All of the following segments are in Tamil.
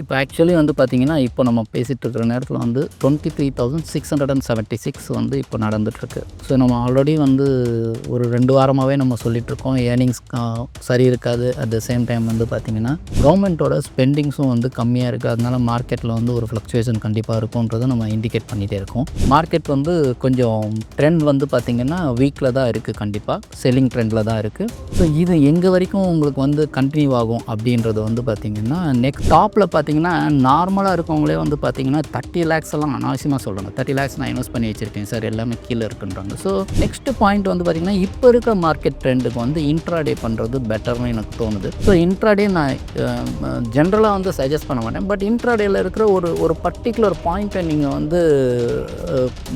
இப்போ ஆக்சுவலி வந்து பார்த்திங்கன்னா இப்போ நம்ம பேசிகிட்டு இருக்கிற நேரத்தில் வந்து 23,676 வந்து இப்போ நடந்துகிட்ருக்கு ஸோ நம்ம ஆல்ரெடி வந்து ஒரு ரெண்டு வாரமாகவே நம்ம சொல்லிகிட்ருக்கோம் ஏர்னிங்ஸ் சரி இருக்காது. அட் த சேம் டைம் வந்து பார்த்தீங்கன்னா, கவர்மெண்ட்டோட ஸ்பெண்டிங்ஸும் வந்து கம்மியாக இருக்குது அதனால மார்க்கெட்டில் வந்து ஒரு ஃப்ளக்சுவேஷன் கண்டிப்பாக இருக்கும்ன்றதை நம்ம இண்டிகேட் பண்ணிகிட்டே இருக்கோம். மார்க்கெட் வந்து கொஞ்சம் ட்ரெண்ட் வந்து பார்த்தீங்கன்னா, வீக்கில் தான் இருக்குது கண்டிப்பாக செல்லிங் ட்ரெண்டில் தான் இருக்குது ஸோ இது எங்கே வரைக்கும் உங்களுக்கு வந்து கண்டினியூ ஆகும் அப்படின்றது வந்து பார்த்திங்கன்னா நெக்ஸ்ட் டாப்பில் பார்த்து பார்த்தீங்கன்னா, நார்மலாக இருக்கவங்களே வந்து பார்த்தீங்கன்னா, 30 லேக்ஸ் எல்லாம் அனாவசியமா சொல்றாங்க. 30 லேக்ஸ் நான் இன்வெஸ்ட் பண்ணி வச்சிருக்கேன் சார் எல்லாமே கீழே இருக்குன்றாங்க. ஸோ நெக்ஸ்ட் பாயிண்ட் வந்து பார்த்தீங்கன்னா, இப்போ இருக்க மார்க்கெட் ட்ரெண்டுக்கு வந்து இன்ட்ராடே பண்ணுறது பெட்டர்னு எனக்கு தோணுது. ஸோ இன்ட்ராடே நான் ஜென்ரலாக வந்து சஜஸ்ட் பண்ண மாட்டேன். பட் இன்ட்ராடேயில் இருக்கிற ஒரு ஒரு பர்ட்டிகுலர் பாயிண்ட்டை நீங்கள் வந்து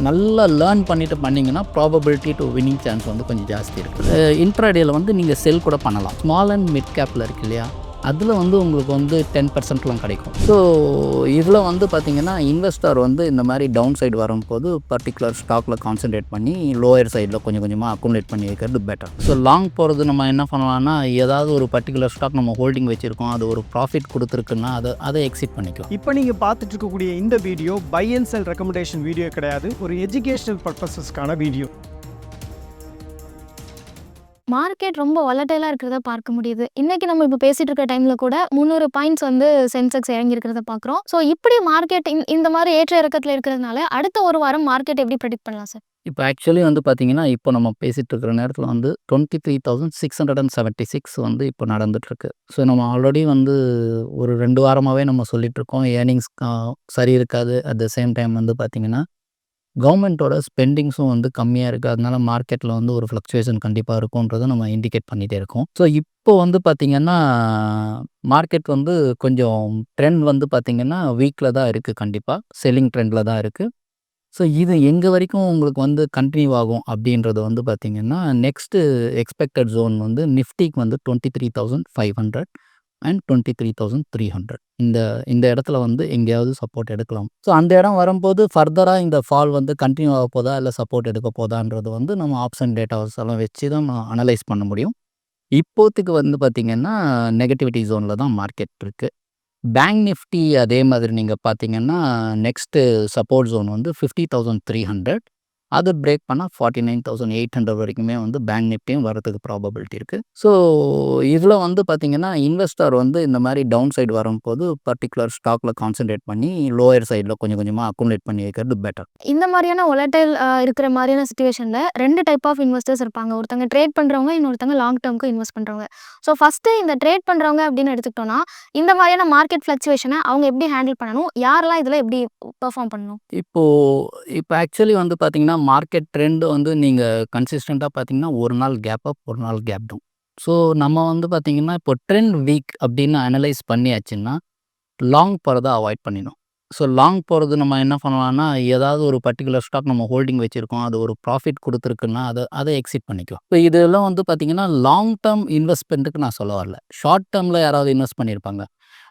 நல்லா லேர்ன் பண்ணிட்டு பண்ணிங்கன்னா ப்ராபபிலிட்டி டு வின்னிங் சான்ஸ் வந்து கொஞ்சம் ஜாஸ்தி இருக்குது இன்ட்ராடேயில் வந்து நீங்கள் செல் கூட பண்ணலாம். ஸ்மால் அண்ட் மிட் கேப்பில் இருக்கு இல்லையா? அதில் வந்து உங்களுக்கு வந்து டென் பர்சன்ட்லாம் கிடைக்கும். ஸோ இதில் வந்து பார்த்தீங்கன்னா, இன்வெஸ்டர் வந்து இந்த மாதிரி டவுன் சைடு வரும்போது பர்ட்டிகுலர் ஸ்டாக்ல கான்சென்ட்ரேட் பண்ணி லோயர் சைடில் கொஞ்சம் கொஞ்சமாக அக்குமுலேட் பண்ணி வைக்கிறது பெட்டர். ஸோ லாங் போகிறது நம்ம என்ன பண்ணலாம்னா, ஏதாவது ஒரு பர்டிகுலர் ஸ்டாக் நம்ம ஹோல்டிங் வச்சிருக்கோம். அது ஒரு ப்ராஃபிட் கொடுத்துருக்குன்னா அதை அதை எக்ஸிட் பண்ணிக்கலாம். இப்போ நீங்கள் பார்த்துட்டு இருக்கக்கூடிய இந்த video buy and sell recommendation video கிடையாது. ஒரு எஜுகேஷனல் பர்பஸஸ்க்கான வீடியோ. மார்க்கெட் ரொம்ப வாலடைலா இருக்கிறத பார்க்க முடியுது. இன்னைக்கு நம்ம இப்போ பேசிட்டு இருக்க டைம்ல கூட 300 பாயிண்ட்ஸ் வந்து சென்செக்ஸ் இறங்கியிருக்கிறத பார்க்குறோம். ஸோ இப்படி மார்க்கெட் இந்த மாதிரி ஏற்ற இறக்கத்தில் இருக்கிறதுனால, அடுத்த ஒரு வாரம் மார்க்கெட் எப்படி ப்ரெடிக்ட் பண்ணலாம் சார்? இப்போ ஆக்சுவலி வந்து பார்த்தீங்கன்னா, இப்போ நம்ம பேசிட்டு இருக்கிற நேரத்தில் வந்து 23,676 வந்து இப்போ நடந்துட்டுருக்கு. ஸோ நம்ம ஆல்ரெடி வந்து ஒரு ரெண்டு வாரமாகவே நம்ம சொல்லிட்டுருக்கோம். ஏர்னிங்ஸ் சரி இருக்காது. அட் த சேம் டைம் வந்து பார்த்தீங்கன்னா, கவர்மெண்ட்டோட ஸ்பெண்டிங்ஸும் வந்து கம்மியாக இருக்குது அதனால மார்க்கெட்டில் வந்து ஒரு ஃப்ளக்சுவேஷன் கண்டிப்பாக இருக்கும்ன்றத நம்ம இண்டிகேட் பண்ணிட்டே இருக்கோம். ஸோ இப்போ வந்து பார்த்திங்கன்னா மார்க்கெட் வந்து கொஞ்சம் ட்ரெண்ட் வந்து பார்த்திங்கன்னா வீக்கில் தான் இருக்குது கண்டிப்பாக செல்லிங் ட்ரெண்டில் தான் இருக்குது ஸோ இது எங்கே வரைக்கும் உங்களுக்கு வந்து கண்டினியூ ஆகும் அப்படின்றது வந்து பார்த்திங்கன்னா நெக்ஸ்ட்டு எக்ஸ்பெக்டட் ஜோன் வந்து நிஃப்டிக்கு வந்து 23,500 அண்ட் 23,300 இந்த இந்த இடத்துல வந்து எங்கேயாவது சப்போர்ட் எடுக்கலாம். ஸோ அந்த இடம் வரும்போது ஃபர்தராக இந்த ஃபால் வந்து கண்டினியூ ஆக போதா? இல்லை சப்போர்ட் எடுக்க போதான்றது வந்து நம்ம ஆப்ஷன் டேட்டாஸ் எல்லாம் வச்சு தான் நம்ம அனலைஸ் பண்ண முடியும். இப்போதைக்கு வந்து பார்த்தீங்கன்னா, நெகட்டிவிட்டி ஜோனில் தான் மார்க்கெட் இருக்குது பேங்க் நிஃப்டி அதே மாதிரி நீங்கள் பார்த்தீங்கன்னா, நெக்ஸ்ட்டு சப்போர்ட் ஜோன் வந்து 50,300 அது பிரேக் பண்ணா 49,800 வரைக்குமே வந்து பேங்க் நிஃப்டியும் வரதுக்கு ப்ராபபிலிட்டி இருக்கு. ஸோ இதில வந்து பார்த்தீங்கன்னா, இன்வெஸ்டர் வந்து இந்த மாரி டவுன் சைடு வரும்போது பர்ட்டிகுலர் ஸ்டாக்ல கான்சன்ட்ரேட் பண்ணி லோயர் சைட்ல கொஞ்சம் கொஞ்சமா அக்குமுலேட் பண்ணி வைக்கிறது பெட்டர். இந்த மாரியான வாலடைல் அ இருக்கிற மாரியான சிச்சுவேஷன்ல 2 டைப் ஆஃப் இன்வெஸ்டர்ஸ் இருப்பாங்க. ஒருத்தங்க ட்ரேட் பண்றவங்க, இன்னொருத்தங்க லாங் டெர்ம்க்கு இன்வெஸ்ட் பண்றவங்க. ஸோ ஃபர்ஸ்ட்டு இந்த ட்ரேட் பண்றவங்க அப்படின்னு எடுத்துக்கிட்டோம்னா, இந்த மாரியான மார்க்கெட் ஃப்ளக்சுவேஷன அவங்க எப்படி ஹேண்டில் பண்ணணும்? யாரெல்லாம் இதில எப்படி பெர்ஃபார்ம் பண்ணணும்? இப்போ இப்போ ஆக்சுவலி வந்து பார்த்தீங்கன்னா, மார்க்கெட் ட்ரெண்ட் வந்து நீங்கள் கன்சிஸ்டண்ட்டாக பார்த்தீங்கன்னா, ஒரு நாள் கேப் அப், ஒரு நாள் கேப் டவுன். ஸோ நம்ம வந்து பார்த்திங்கன்னா இப்போ ட்ரெண்ட் வீக் அப்படின்னு அனலைஸ் பண்ணியாச்சுன்னா, லாங் போகிறத அவாய்ட் பண்ணிடணும். ஸோ லாங் போகிறது நம்ம என்ன பண்ணலாம்னா, ஏதாவது ஒரு பர்டிகுலர் ஸ்டாக் நம்ம ஹோல்டிங் வச்சுருக்கோம் அது ஒரு ப்ராஃபிட் கொடுத்துருக்குன்னா அதை அதை எக்ஸிட் பண்ணிக்கலாம். இப்போ இதெல்லாம் வந்து பார்த்தீங்கன்னா, லாங் டேர்ம் இன்வெஸ்ட்மெண்ட்டுக்கு நான் சொல்ல வரல. ஷார்ட் டேர்மில் யாராவது இன்வெஸ்ட் பண்ணியிருப்பாங்க.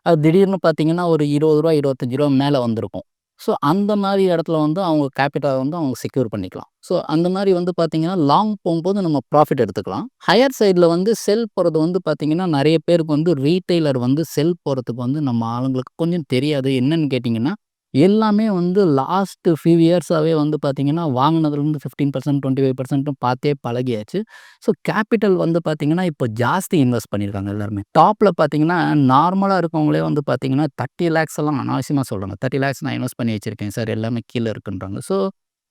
அது திடீர்னு பார்த்தீங்கன்னா, ஒரு இருபது ரூபா இருபத்தஞ்சி ரூபா மேலே வந்திருக்கும். ஸோ அந்த மாதிரி இடத்துல வந்து அவங்க கேபிட்டலை வந்து அவங்க செக்யூர் பண்ணிக்கலாம். ஸோ அந்த மாதிரி வந்து பார்த்தீங்கன்னா, லாங் போகும்போது நம்ம ப்ராஃபிட் எடுத்துக்கலாம். ஹையர் சைடில் வந்து செல் போகிறது வந்து பார்த்திங்கன்னா நிறைய பேருக்கு வந்து ரீட்டெய்லர் வந்து செல் போகிறதுக்கு வந்து நம்ம ஆளுங்களுக்கு கொஞ்சம் தெரியாது. என்னன்னு கேட்டிங்கன்னா எல்லாமே வந்து லாஸ்ட் ஃபியூ இயர்ஸாகவே வந்து பார்த்தீங்கன்னா, வாங்குனதுலேருந்து 15% 25% பார்த்தே பழகியாச்சு. ஸோ கேப்பிட்டல் வந்து பார்த்தீங்கன்னா, இப்போ ஜாஸ்தி இன்வெஸ்ட் பண்ணியிருக்காங்க எல்லாருமே. டாப்பில் பார்த்திங்கன்னா நார்மலாக இருக்கவங்களே வந்து பார்த்தீங்கன்னா, 30 லேக்ஸ் எல்லாம் அனாவசியமாக சொல்கிறாங்க தேர்ட்டி லேக்ஸ் நான் இன்வெஸ்ட் பண்ணி வச்சிருக்கேன் சார் எல்லாமே கீழே இருக்குன்றாங்க. ஸோ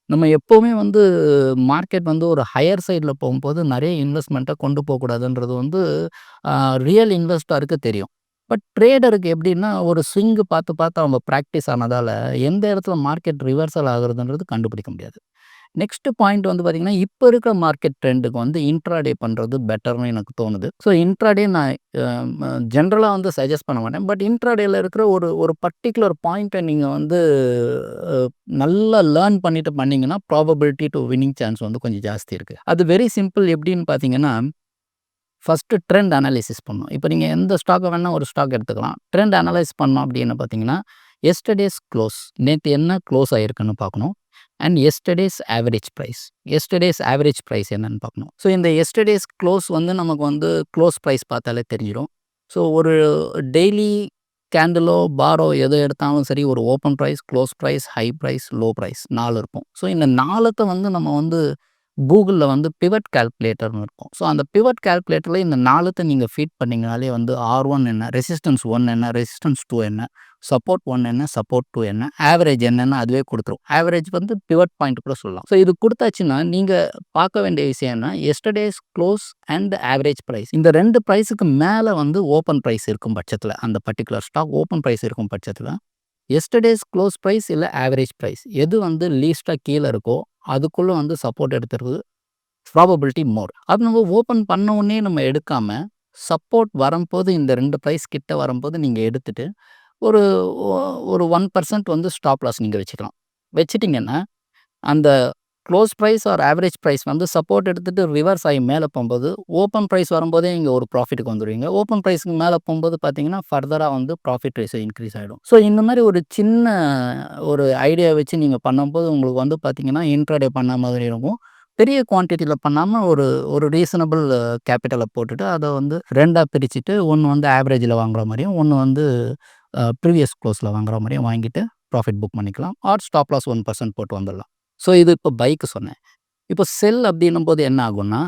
நம்ம எப்போவுமே வந்து மார்க்கெட் வந்து ஒரு ஹையர் சைடில் போகும்போது நிறைய இன்வெஸ்ட்மெண்ட்டை கொண்டு போகக்கூடாதுன்றது வந்து ரியல் ரியல் இருக்க தெரியும். பட் ட்ரேடருக்கு எப்படின்னா, ஒரு ஸ்விங்கு பார்த்து பார்த்து அவங்க ப்ராக்டிஸ் ஆனதால, எந்த இடத்துல மார்க்கெட் ரிவர்சல் ஆகுறதுன்றது கண்டுபிடிக்க முடியாது. நெக்ஸ்ட் பாயிண்ட் வந்து பார்த்திங்கன்னா இப்போ இருக்கிற மார்க்கெட் ட்ரெண்டுக்கு வந்து இன்ட்ராடே பண்ணுறது பெட்டர்னு எனக்கு தோணுது. ஸோ இன்ட்ராடே நான் ஜென்ரலாக வந்து சஜஸ்ட் பண்ண மாட்டேன். பட் இன்ட்ராடேயில் இருக்கிற ஒரு ஒரு பர்ட்டிகுலர் பாயிண்ட்டை நீங்கள் வந்து நல்லா லேர்ன் பண்ணிவிட்டு பண்ணிங்கன்னா ப்ராபபிலிட்டி டு வின்னிங் சான்ஸ் வந்து கொஞ்சம் ஜாஸ்தி இருக்குது அது வெரி சிம்பிள் எப்படின்னு பார்த்தீங்கன்னா, ஃபர்ஸ்ட்டு ட்ரெண்ட் அனாலிசிஸ் பண்ணணும். இப்போ நீங்கள் எந்த ஸ்டாக்கை வேணால் ஒரு ஸ்டாக் எடுத்துக்கலாம். ட்ரெண்ட் அனலைஸ் பண்ணோம் அப்படின்னு பார்த்தீங்கன்னா, எஸ்டர்டேஸ் க்ளோஸ் நேற்று என்ன க்ளோஸ் ஆகிருக்குன்னு பார்க்கணும். And yesterday's average price yesterday's average price என்னன்னு பார்க்கணும். ஸோ இந்த எஸ்டர்டேஸ் க்ளோஸ் வந்து நமக்கு வந்து க்ளோஸ் ப்ரைஸ் பார்த்தாலே தெரிஞ்சிடும் ஸோ ஒரு டெய்லி கேண்டிலோ பாரோ எது எடுத்தாலும் சரி ஒரு open price close price high price low price நாலு இருக்கும் ஸோ இந்த நாலுத்தை வந்து நம்ம வந்து கூகுளில் வந்து பிவட் கால்குலேட்டர்னு இருக்கும். ஸோ அந்த பிவட் கால்குலேட்டரில் இந்த நாலுத்தை நீங்கள் ஃபீட் பண்ணிங்கனாலே வந்து ஆர் ஒன் என்ன ரெசிஸ்டன்ஸ் ஒன் என்ன ரெசிஸ்டன்ஸ் டூ என்ன சப்போர்ட் ஒன் என்ன சப்போர்ட் டூ என்ன ஆவரேஜ் என்னென்னு அதுவே கொடுத்துரும். ஆவரேஜ் வந்து பிவட் பாயிண்ட் கூட சொல்லலாம். ஸோ இது கொடுத்தாச்சுன்னா நீங்கள் பார்க்க வேண்டிய விஷயம் என்ன yesterday's close and average price இந்த ரெண்டு ப்ரைஸுக்கு மேலே வந்து ஓப்பன் ப்ரைஸ் இருக்கும் பட்சத்தில் அந்த பர்டிகுலர் ஸ்டாக் ஓப்பன் ப்ரைஸ் இருக்கும் பட்சத்தில் எஸ்டர்டேஸ் க்ளோஸ் ப்ரைஸ் இல்லை ஆவரேஜ் ப்ரைஸ் எது வந்து லீஸ்ட்டாக கீழே இருக்கோ அதுக்குள்ளே வந்து சப்போர்ட் எடுத்துறது ப்ராபபிலிட்டி மோர் அது நம்ம ஓப்பன் பண்ண உடனே நம்ம எடுக்காமல் சப்போர்ட் வரும்போது இந்த ரெண்டு ப்ரைஸ் கிட்ட வரும்போது நீங்கள் எடுத்துட்டு ஒரு ஒரு ஒன் பர்சன்ட் வந்து ஸ்டாப் லாஸ் நீங்கள் வச்சுக்கலாம். வச்சுட்டிங்கன்னா அந்த close price or average price வந்து சப்போர்ட் எடுத்துகிட்டு ரிவர்ஸ் ஆகி மேலே போகும்போது ஓப்பன் ப்ரைஸ் வரும்போதே இங்கே ஒரு ப்ராஃபிட்டுக்கு வந்துடுவீங்க ஓப்பன் ப்ரைஸ்க்கு மேலே போகும்போது பார்த்தீங்கன்னா ஃபர்தராக வந்து ப்ராஃபிட் ரைஸ் இன்க்ரீஸ் ஆகிடும் ஸோ இந்த மாதிரி ஒரு சின்ன ஒரு ஐடியா வச்சு நீங்கள் பண்ணும்போது உங்களுக்கு வந்து பார்த்தீங்கன்னா இன்ட்ராடே பண்ண மாதிரி இருக்கும். பெரிய குவான்டிட்டியில் பண்ணாமல் ஒரு ஒரு ரீசனபிள் கேபிட்டலை போட்டுட்டு அதை வந்து ரெண்டாக பிரிச்சுட்டு ஒன்று வந்து ஆவரேஜில் வாங்குற மாதிரியும் ஒன்று வந்து ப்ரீவியஸ் க்ளோஸில் வாங்குற மாதிரியும் வாங்கிட்டு ப்ராஃபிட் புக் பண்ணிக்கலாம். Or stop loss one percent போட்டு வந்துடலாம். ஸோ இது இப்போ பைக்கு சொன்னேன். இப்போ செல் அப்படின்னும் போது என்ன ஆகும்னா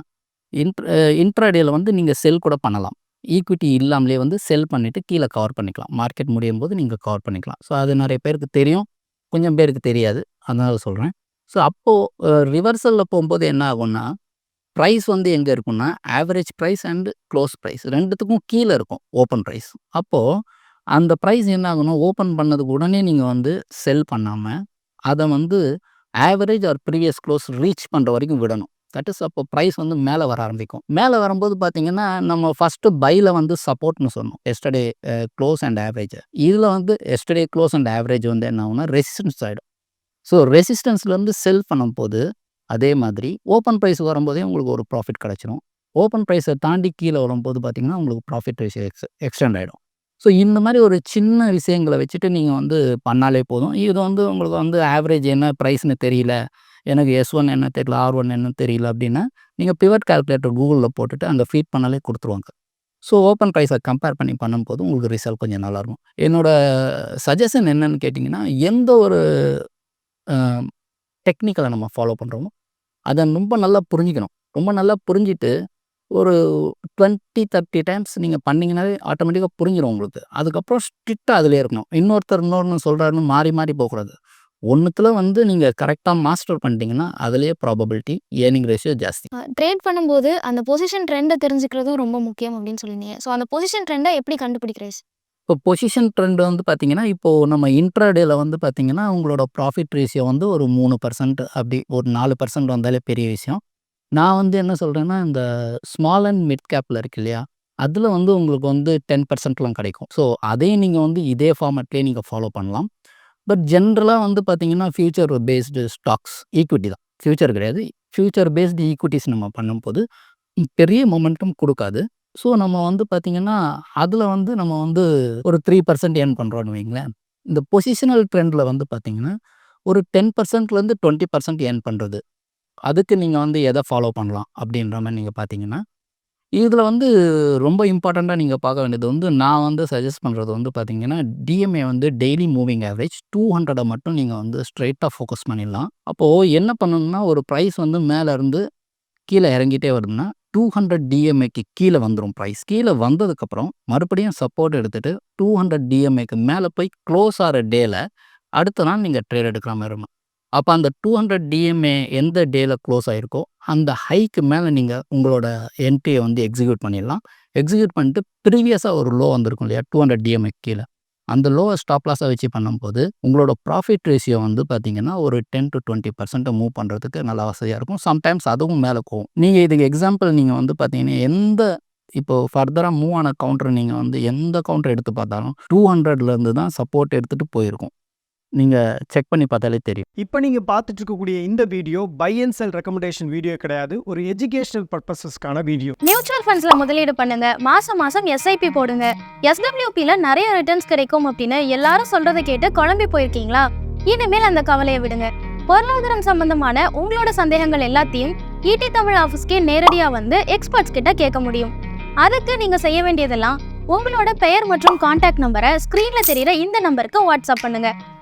இன்ட்ர இன்ட்ராடேயில் வந்து நீங்கள் செல் கூட பண்ணலாம். ஈக்விட்டி இல்லாமலே வந்து செல் பண்ணிவிட்டு கீழே கவர் பண்ணிக்கலாம். மார்க்கெட் முடியும் போது நீங்கள் கவர் பண்ணிக்கலாம். ஸோ அது நிறைய பேருக்கு தெரியும். கொஞ்சம் பேருக்கு தெரியாது. அதனால் சொல்கிறேன் ஸோ அப்போது ரிவர்சலில் போகும்போது என்ன ஆகும்னா ப்ரைஸ் வந்து எங்கே இருக்கும்னா average price and close price ரெண்டுத்துக்கும் கீழே இருக்கும். ஓப்பன் ப்ரைஸ் அப்போது அந்த ப்ரைஸ் என்ன ஆகணும் ஓப்பன் பண்ணதுக்கு உடனே நீங்கள் வந்து செல் பண்ணாமல் அதை வந்து average or previous close reach பண்ணுற வரைக்கும் விடணும். தட் இஸ் அப்போ ப்ரைஸ் வந்து மேலே வர ஆரம்பிக்கும். மேலே வரும்போது பார்த்தீங்கன்னா நம்ம ஃபஸ்ட்டு பையில் வந்து சப்போர்ட்னு சொன்னோம். எஸ்டர்டே க்ளோஸ் அண்ட் ஆவரேஜ் இதில் வந்து எஸ்டர்டே க்ளோஸ் அண்ட் ஆவரேஜ் வந்து என்ன ஆகுனா ரெசிஸ்டன்ஸ் ஆகிடும் ஸோ ரெசிஸ்டன்ஸ்லேருந்து செல் பண்ணும்போது அதே மாதிரி ஓப்பன் ப்ரைஸ் வரும்போதே உங்களுக்கு ஒரு ப்ராஃபிட் கிடச்சிரும். ஓப்பன் ப்ரைஸை தாண்டி கீழே வரும்போது பார்த்தீங்கன்னா உங்களுக்கு ப்ராஃபிட் ரேஷியோ எக்ஸ் எக்ஸ்டெண்ட் ஆகிடும் ஸோ இந்த மாதிரி ஒரு சின்ன விஷயங்களை வச்சுட்டு நீங்கள் வந்து பண்ணாலே போதும். இது வந்து உங்களுக்கு வந்து ஆவரேஜ் என்ன ப்ரைஸ்னு தெரியல. எனக்கு எஸ் ஒன் என்ன தெரியல ஆர் ஒன் என்ன தெரியல அப்படின்னா நீங்கள் பிவட் கால்குலேட்டர் கூகுளில் போட்டுட்டு அங்கே ஃபீட் பண்ணாலே கொடுத்துருவாங்க. ஸோ ஓப்பன் ப்ரைஸை கம்பேர் பண்ணி பண்ணும்போது உங்களுக்கு ரிசல்ட் கொஞ்சம் நல்லாயிருக்கும் என்னோட சஜஷன் என்னன்னு கேட்டிங்கன்னா எந்த ஒரு டெக்னிக்கலை நம்ம ஃபாலோ பண்ணுறோமோ அதை ரொம்ப நல்லா புரிஞ்சுக்கணும். ரொம்ப நல்லா புரிஞ்சிட்டு ஒரு டுவெண்ட்டி தேர்ட்டி டைம்ஸ் நீங்கள் பண்ணிங்கனாலே ஆட்டோமேட்டிக்காக புரிஞ்சிடும் உங்களுக்கு. அதுக்கப்புறம் ஸ்ட்ரிக்டாக அதிலே இருக்கணும். இன்னொருத்தர் இன்னொன்று சொல்கிறாருன்னு மாறி மாறி போகக்கூடாது. ஒன்றுத்தில் வந்து நீங்கள் கரெக்டாக மாஸ்டர் பண்ணிட்டீங்கன்னா அதுலேயே ப்ராபபிலிட்டி ஏர்னிங் ரேஷியோ ஜாஸ்தி. ட்ரேட் பண்ணும்போது அந்த பொசிஷன் ட்ரெண்டை தெரிஞ்சுக்கிறதும் ரொம்ப முக்கியம் அப்படின்னு சொல்லியிருந்தீங்க. ஸோ அந்த பொசிஷன் ட்ரெண்டை எப்படி கண்டுபிடிக்கிறேன் இப்போ பொசிஷன் ட்ரெண்ட் வந்து பார்த்தீங்கன்னா இப்போது நம்ம இன்ட்ராடேல வந்து பார்த்தீங்கன்னா உங்களோட ப்ராஃபிட் ரேஷியோ வந்து ஒரு மூணு பர்சன்ட் அப்படி ஒரு நாலு பர்சன்ட் வந்தாலே பெரிய விஷயம். நான் வந்து என்ன சொல்கிறேன்னா இந்த ஸ்மால் அண்ட் மிட் கேப்பில் இருக்கு இல்லையா? அதில் வந்து உங்களுக்கு வந்து டென் பர்சன்ட்லாம் கிடைக்கும். ஸோ அதையும் நீங்கள் வந்து இதே ஃபார்மேட்லேயே நீங்கள் ஃபாலோ பண்ணலாம். பட் ஜென்ரலாக வந்து பார்த்தீங்கன்னா ஃபியூச்சர் பேஸ்டு ஸ்டாக்ஸ் ஈக்விட்டி தான். ஃபியூச்சர் கிடையாது. ஃபியூச்சர் பேஸ்டு ஈக்விட்டிஸ் நம்ம பண்ணும்போது பெரிய மொமெண்டம் கொடுக்காது. ஸோ நம்ம வந்து பார்த்திங்கன்னா அதில் வந்து நம்ம வந்து ஒரு த்ரீ பர்சன்ட் ஏர்ன் பண்ணுறோன்னு வைங்களேன். இந்த பொசிஷனல் ட்ரெண்டில் வந்து பார்த்திங்கன்னா ஒரு டென் பர்சன்ட்லேருந்து டுவெண்ட்டி பர்சன்ட் ஏர்ன் பண்ணுறது அதுக்கு நீங்கள் வந்து எதை ஃபாலோ பண்ணலாம் அப்படின்ற மாதிரி நீங்கள் பார்த்தீங்கன்னா இதில் வந்து ரொம்ப இம்பார்ட்டண்ட்டாக நீங்கள் பார்க்க வேண்டியது வந்து நான் வந்து சஜஸ்ட் பண்ணுறது வந்து பார்த்தீங்கன்னா டிஎம்ஏ வந்து டெய்லி மூவிங் ஆவரேஜ் டூ ஹண்ட்ரடை மட்டும் நீங்கள் வந்து ஸ்ட்ரைட்டாக ஃபோக்கஸ் பண்ணிடலாம். அப்போது என்ன பண்ணணும்னா ஒரு ப்ரைஸ் வந்து மேலேருந்து கீழே இறங்கிட்டே வருதுன்னா டூ ஹண்ட்ரட் டிஎம்ஏக்கு கீழே வந்துடும் ப்ரைஸ் கீழே வந்ததுக்கப்புறம் மறுபடியும் சப்போர்ட் எடுத்துகிட்டு டூ ஹண்ட்ரட் டிஎம்ஏக்கு மேலே போய் க்ளோஸ் ஆகிற டேயில் அடுத்த நாள் நீங்கள் ட்ரேட் எடுக்கிற மாதிரி இருக்கும். அப்போ அந்த டூ ஹண்ட்ரட் டிஎம்ஏ எந்த டேல க்ளோஸ் ஆகிருக்கோ அந்த ஹைக்கு மேலே நீங்கள் உங்களோட என்ட்ரியை வந்து எக்ஸிக்யூட் பண்ணிடலாம். எக்ஸிக்யூட் பண்ணிட்டு ப்ரீவியஸாக ஒரு லோ வந்திருக்கும் இல்லையா டூ ஹண்ட்ரட் டிஎம்ஏ கீழே. அந்த லோவை ஸ்டாப் லாஸாக வச்சு பண்ணும்போது உங்களோட ப்ராஃபிட் ரேஷியோ வந்து பார்த்தீங்கன்னா ஒரு டென் டு டுவெண்ட்டி பர்சன்ட்டை மூவ் பண்ணுறதுக்கு நல்லா வசதியாக இருக்கும். சம்டைம்ஸ் அதுவும் மேலே போகும். நீங்கள் இதுக்கு எக்ஸாம்பிள் நீங்கள் வந்து பார்த்தீங்கன்னா எந்த இப்போ ஃபர்தராக மூவ் ஆன கவுண்டர் நீங்கள் வந்து எந்த கவுண்டர் எடுத்து பார்த்தாலும் டூ ஹண்ட்ரட்லேருந்து தான் சப்போர்ட் எடுத்துகிட்டு போயிருக்கும். நீங்கள் செக் பண்ணி பார்த்தாலே தெரியும். இப்போ நீங்கள் பார்த்துட்டு இருக்கக்கூடிய இந்த video buy and sell recommendation video கிடையாது. ஒரு எஜுகேஷனல் பர்பஸஸ்க்கான வீடியோ. மியூச்சுவல் ஃபண்ட்ஸ்ல முதலீடு பண்ணுங்க. மாசம் மாசம் எஸ்ஐபி போடுங்க. எஸ்டபிள்யூபில நிறைய ரிட்டர்ன்ஸ் கிடைக்கும் அப்படின்னு எல்லாரும் சொல்றதை கேட்டு குழம்பி போயிருக்கீங்களா? இனிமேல் அந்த கவலையை விடுங்க. பொருளாதாரம் சம்பந்தமான உங்களோட சந்தேகங்கள் எல்லாத்தையும் ஈடி தமிழ் ஆஃபீஸ்க்கே நேரடியா வந்து எக்ஸ்பர்ட்ஸ் கிட்ட கேட்க முடியும். அதுக்கு நீங்க செய்ய வேண்டியதெல்லாம் உங்களோட பெயர் மற்றும் கான்டாக்ட் நம்பரை ஸ்க்ரீன்ல தெரியுற இந்த நம்பருக்கு வாட்ஸ்அப் பண்ணுங்க.